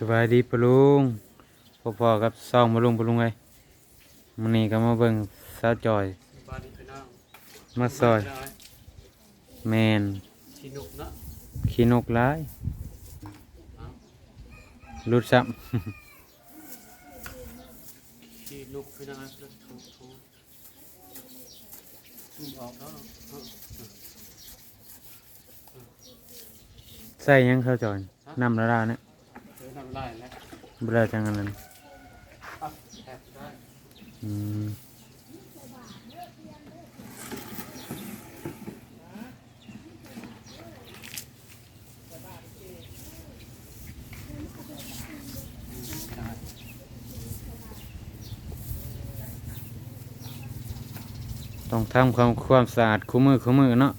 สบายดีปะลุงพอๆกับซองปะลุงปะลุงไงมันนี้ก็มาเบิ่งสาวจอยบ้านนี้พี่น้องมาซอย แมนชินุกเนาะขี้นกร้ายรุดซ้ชินุกพี่น้องแล้วถูกถูกถูกออกแล้วเออำใส่หยังสาวจอยน้ำละลาเนี่ย เดี๋ยวทำลายแล้วบ่ได้จังนนั้นอะแอบได้อืมต้องทำความความสะอาดคู่มือคู่มือเนาะ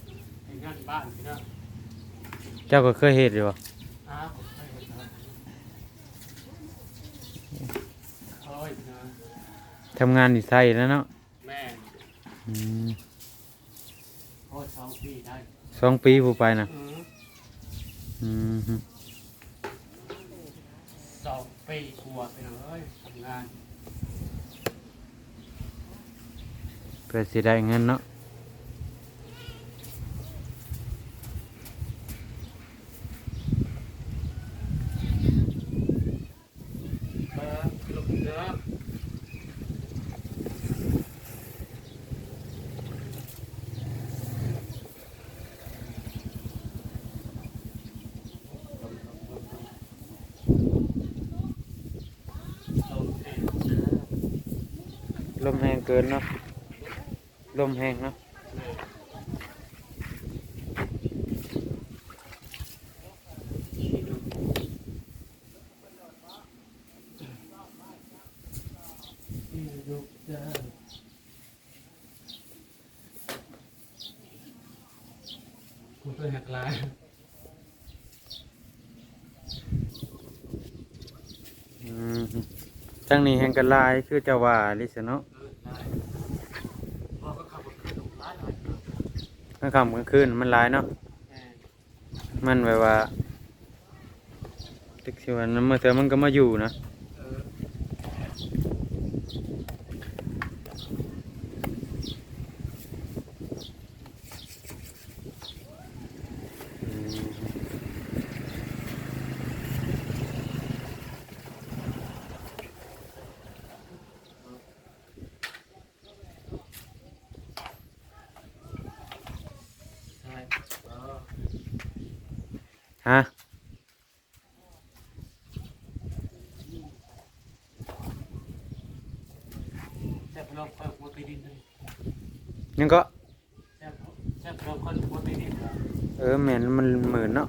งานบ้านพี่น้อง เจ้าก็เคยเฮ็ดอยู่บ่ อ้าวผมไม่เห็นนะ โอ้ยนะทำงานอยู่ไทยแล้วเนาะแม่อืมโอ้ยสองปีได้สองปีผู้ไปนะอืมอืมฮึสองปีกลัวพี่น้องเอ้ยทำงาน เพื่อสิได้เงินเนาะ ลมแห้งเกินเนาะ ลมแห้งเนาะคุณตัวหักลาย อืมฮึ จังนี้แห่งกันลายคือเจ้าว่าลิสเนาะเออได้พอก็ขับรถขึ้นลางค่ำกลางคืนมันลายเนาะ มันแบบว่าตึกสิวันเมื่อเธอมันก็มาอยู่นะ เออ อืมใช่เออ ฮะแซ่บลองคนหัวตีดินเลยยังก็แซ่บแซ่บลองคนหัวตีดินเลยเออแม่นมันหมื่นเนาะ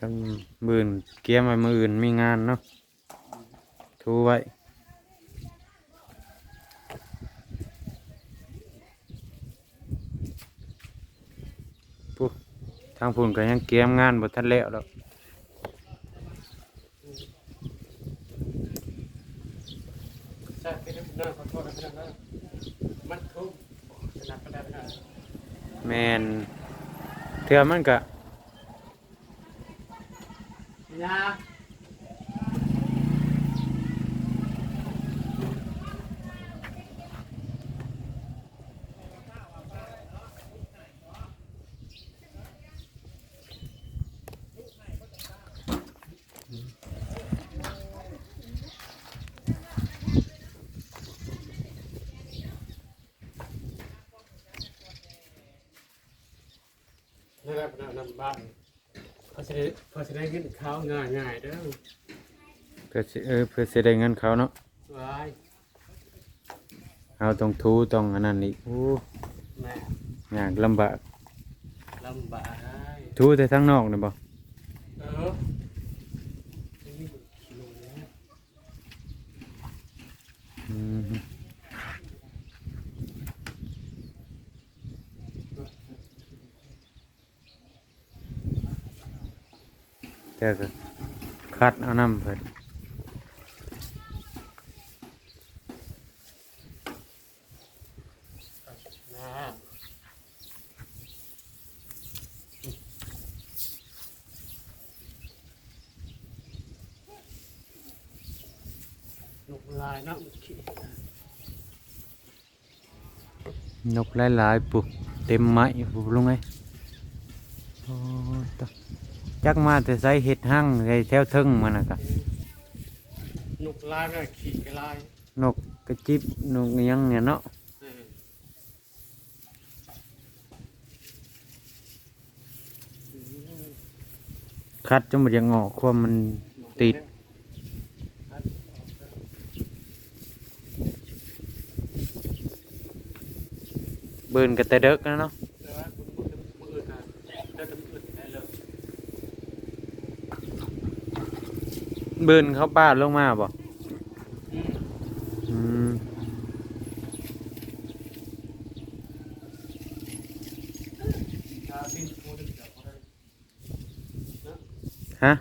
กันหมื่นเกียมไว้มืออื่นมีงานเนาะทูไว้ปุ๊บทางพุ่นก็ยังเกียมงานบ่ทันแล้วดอกแซ่บเป็นน้ำขอโทษนะพี่น้องนะมันทุบสนับก็ได้พี่ น้องแมนเทื่อมันก็ยานี่แหละพี่น้องบ้าน เขาจะได้เขาจะได้เงินเขาง่ายง่ายๆเด้อเพื่อสิเออเพื่อสิได้เงินเขาเนาะวายเอาต้องทูต้องอันนั้นอีกโอ้แม่ยากลำบากลำบากได้ทูแต่ทั้งนอกนี่บ่เออนี่กิโลนะอืม จะก็คัดเอาน้ำเพิ่นนกลายนกหลายๆปุกเต็มไม้ปุกลงไง จักมาแต่ใส่เห็ดหั่งไอ้แถวเทึงมันน่ะกะนกลายก็ขี้กระลายนกกระจิบนกอิหยังเนี่ยเนาะเออคัดจนมันยังออกความมัน ติด เบิ่นกันแต่เด็กนะเนาะ แต่ว่ามืออื่นนะได้แต่มืออื่นได้เลย เบิ่นเขาป้าดลงมาบ่อืมอืมถ้าเป็นโทรศัพท์จะเอาได้นะฮะ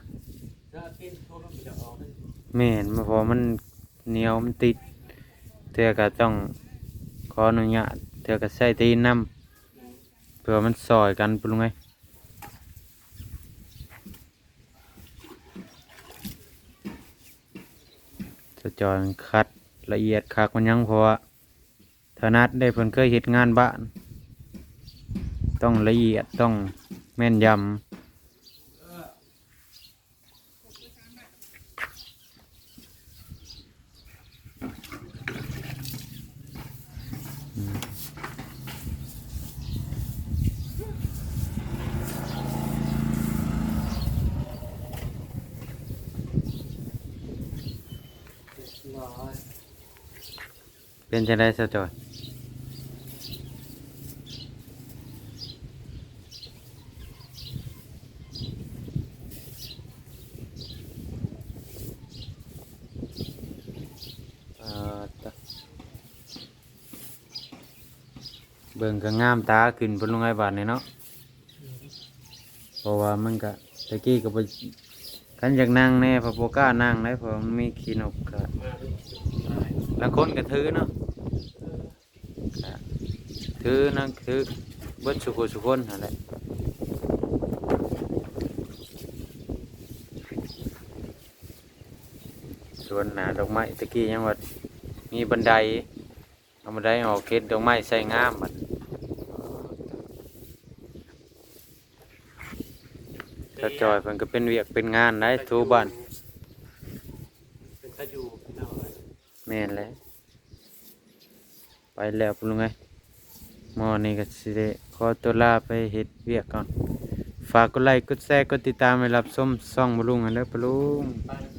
ถ้าเป็นโทรศัพท์จะเอาได้แม่นมาพอมันเหนียวมันติดเทื่อก็ต้องขออนุญาตเทื่อก็ใส่ตีนนำอืมเพื่อมันซอยกันปรุงไง จอยคัดละเอียดคักมันยังเพราะว่าธนัดได้เพิ่นเคยเห็ดงานบ้าน ต้องละเอียดต้องแม่นยำ เป็นจะได้สะจอยเบิ่งก็งามตาขึ้นพิ่นลงไอ้บาดนี่เนาะ เพราะว่ามันก็ตะกี้ก็ไป กันอยากนั่งแน่พอโบก้านั่งได้พราะมันมีขี้นกก็มาดูได้บางคนก็ถือเนาะถือนั่งถือเบิดสุขสุขคนนั่นแหละส่วนหนาดอกไม้ตะกี้ยังว่ามีบันไดเอาบันไดออกเก็ดดอกไม้ใส่งามบัด ถ้าจอยเพิ่นก็เป็นเวียกเป็นงานได้ทูบ้านเป็นตาอยู่เอาไว้แม่นแล้วไปแล้วปลุงไงมอนี่ก็สิได้ขอตัวลาไปเฮ็ดเวียกก่อน ฝากกดไลค์กดแชร์กดติดตามให้รับชมช่องบลุงอันเด้อปลุงล้ว